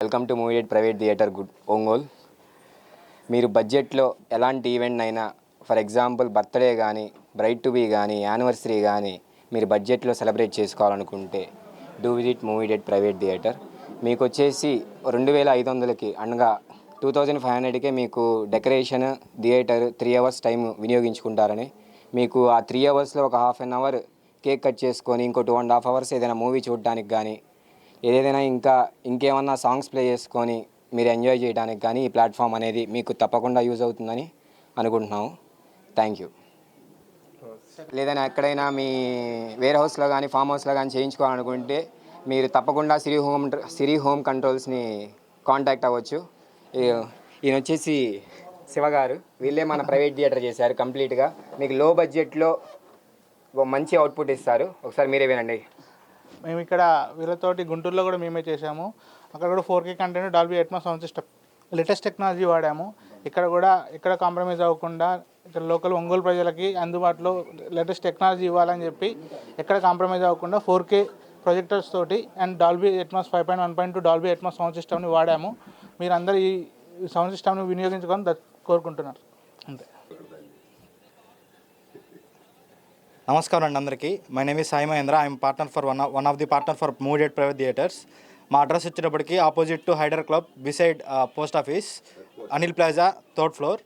Welcome to movie private theatre good Ongole మీరు బడ్జెట్లో ఎలాంటి ఈవెంట్ అయినా ఫర్ ఎగ్జాంపుల్ బర్త్డే కానీ బ్రైట్ టు బీ కానీ యానివర్సరీ కానీ మీరు బడ్జెట్లో సెలబ్రేట్ చేసుకోవాలనుకుంటే do visit movie date private theatre మీకు వచ్చేసి రెండు వేల ఐదు వందలకి అనగా టూ థౌజండ్ ఫైవ్ హండ్రెడ్కే మీకు decoration theatre three hours time వినియోగించుకుంటారని. మీకు ఆ త్రీ అవర్స్లో ఒక half an hour cake cut చేసుకొని ఇంకో టూ అండ్ హాఫ్ అవర్స్ ఏదైనా మూవీ చూడడానికి కానీ ఏదైనా ఇంకా ఇంకేమన్నా సాంగ్స్ ప్లే చేసుకొని మీరు ఎంజాయ్ చేయడానికి కానీ ఈ ప్లాట్ఫామ్ అనేది మీకు తప్పకుండా యూజ్ అవుతుందని అనుకుంటున్నాము. Thank you. లేదైనా ఎక్కడైనా మీ వేర్ హౌస్లో కానీ ఫామ్ హౌస్లో కానీ చేయించుకోవాలనుకుంటే మీరు తప్పకుండా సిరి హోమ్ సిరి హోమ్ కంట్రోల్స్ని కాంటాక్ట్ అవ్వచ్చు. ఈయన వచ్చేసి శివ గారు. వీళ్ళే మన ప్రైవేట్ థియేటర్ చేశారు కంప్లీట్గా. మీకు లో బడ్జెట్లో మంచి అవుట్పుట్ ఇస్తారు. ఒకసారి మీరే వినండి. మేము ఇక్కడ వీళ్ళతోటి గుంటూరులో కూడా మేమే చేసాము అక్కడ కూడా four K content Dolby Atmos sound system latest technology వాడాము. ఇక్కడ కూడా ఎక్కడ కాంప్రమైజ్ అవ్వకుండా ఇక్కడ లోకల్ ఒంగోలు ప్రజలకి అందుబాటులో లేటెస్ట్ టెక్నాలజీ ఇవ్వాలని చెప్పి ఎక్కడ కాంప్రమైజ్ అవ్వకుండా ఫోర్ కే ప్రొజెక్టర్స్ తోటి and Dolby Atmos five point one point two Dolby Atmos sound సిస్టమ్ని వాడాము. మీరు అందరూ ఈ సౌండ్ సిస్టమ్ని వినియోగించుకొని కోరుకుంటున్నారు. అంతే. నమస్కారం అండి అందరికీ. My name is Sai Mahendra. I'm partner for one one of the partner for mooded private theatres. మా అడ్రస్ వచ్చేటప్పటికి opposite to Hyder club beside post office Anil plaza third floor.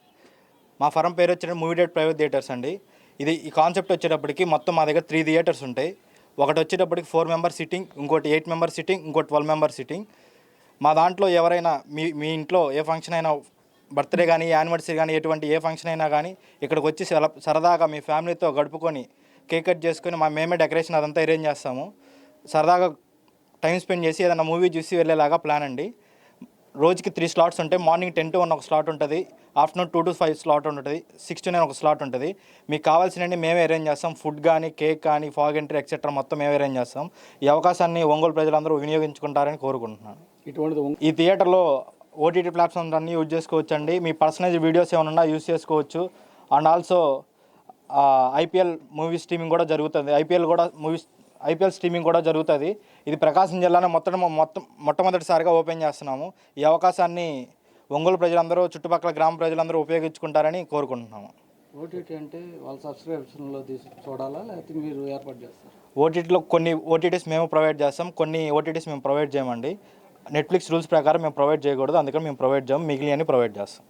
మా ఫరం పేరు వచ్చిన మూవీడెడ్ ప్రైవేట్ థియేటర్స్ అండి. ఇది ఈ concept వచ్చేటప్పటికి మొత్తం మా దగ్గర త్రీ థియేటర్స్ ఉంటాయి. ఒకటి వచ్చేటప్పటికి ఫోర్ మెంబర్ సిట్టింగ్ ఇంకోటి ఎయిట్ మెంబర్ సిట్టింగ్ ఇంకోటి ట్వెల్వ్ మెంబర్ సిట్టింగ్. మా దాంట్లో ఎవరైనా మీ మీ ఇంట్లో ఏ ఫంక్షన్ అయినా బర్త్డే కానీ యానివర్సరీ కానీ ఎటువంటి ఏ ఫంక్షన్ అయినా కానీ ఇక్కడికి వచ్చి సరదాగా మీ ఫ్యామిలీతో గడుపుకొని కేక్ కట్ చేసుకొని మా మేమే డెకరేషన్ అదంతా అరేంజ్ చేస్తాము. సరదాగా టైం స్పెండ్ చేసి ఏదైనా మూవీ చూసి వెళ్ళేలాగా ప్లాన్ అండి. రోజుకి త్రీ స్లాట్స్ ఉంటాయి. మార్నింగ్ టెన్ టు వన్ ఒక స్లాట్ ఉంటుంది. Afternoon two to five slot ఉంటుంది. సిక్స్ టు నైన్ ఒక స్లాట్ ఉంటుంది. మీకు కావాల్సినవి మేమే అరేంజ్ చేస్తాం. ఫుడ్ కానీ కేక్ కానీ ఫాగ్ ఎంట్రీ ఎక్సెట్రా మొత్తం మేమే అరేంజ్ చేస్తాం. ఈ అవకాశాన్ని ఒంగోలు ప్రజలందరూ వినియోగించుకుంటారని కోరుకుంటున్నాను. ఈ థియేటర్లో ఓటీటీ ప్లాట్ఫామ్స్ అన్నీ యూజ్ చేసుకోవచ్చు అండి మీ పర్సనైజ్ వీడియోస్ ఏమైనా ఉన్నా యూజ్ చేసుకోవచ్చు. And also IPL movie streaming కూడా జరుగుతుంది. ఐపీఎల్ కూడా మూవీస్ ఐపీఎల్ స్ట్రీమింగ్ కూడా జరుగుతుంది. ఇది ప్రకాశం జిల్లాలో మొత్తం మొత్తం మొట్టమొదటిసారిగా ఓపెన్ చేస్తున్నాము. ఈ అవకాశాన్ని ఒంగోలు ప్రజలందరూ చుట్టుపక్కల గ్రామ ప్రజలందరూ ఉపయోగించుకుంటారని కోరుకుంటున్నాము. ఓటీటీ అంటే వాళ్ళ సబ్స్క్రిప్షన్లో తీసి చూడాలా? లేకపోతే మీరు ఏర్పాటు చేస్తారు? ఓటీటీలో కొన్ని ఓటీటీస్ మేము ప్రొవైడ్ చేస్తాం. కొన్ని ఓటీటీస్ మేము ప్రొవైడ్ చేయమండి. నెట్ఫ్లిక్స్ రూల్స్ ప్రకారం మేము ప్రొవైడ్ చేయకూడదు. అందుకని మేము ప్రొవైడ్ చేయం మిగిలిన ప్రొవైడ్ చేస్తాం.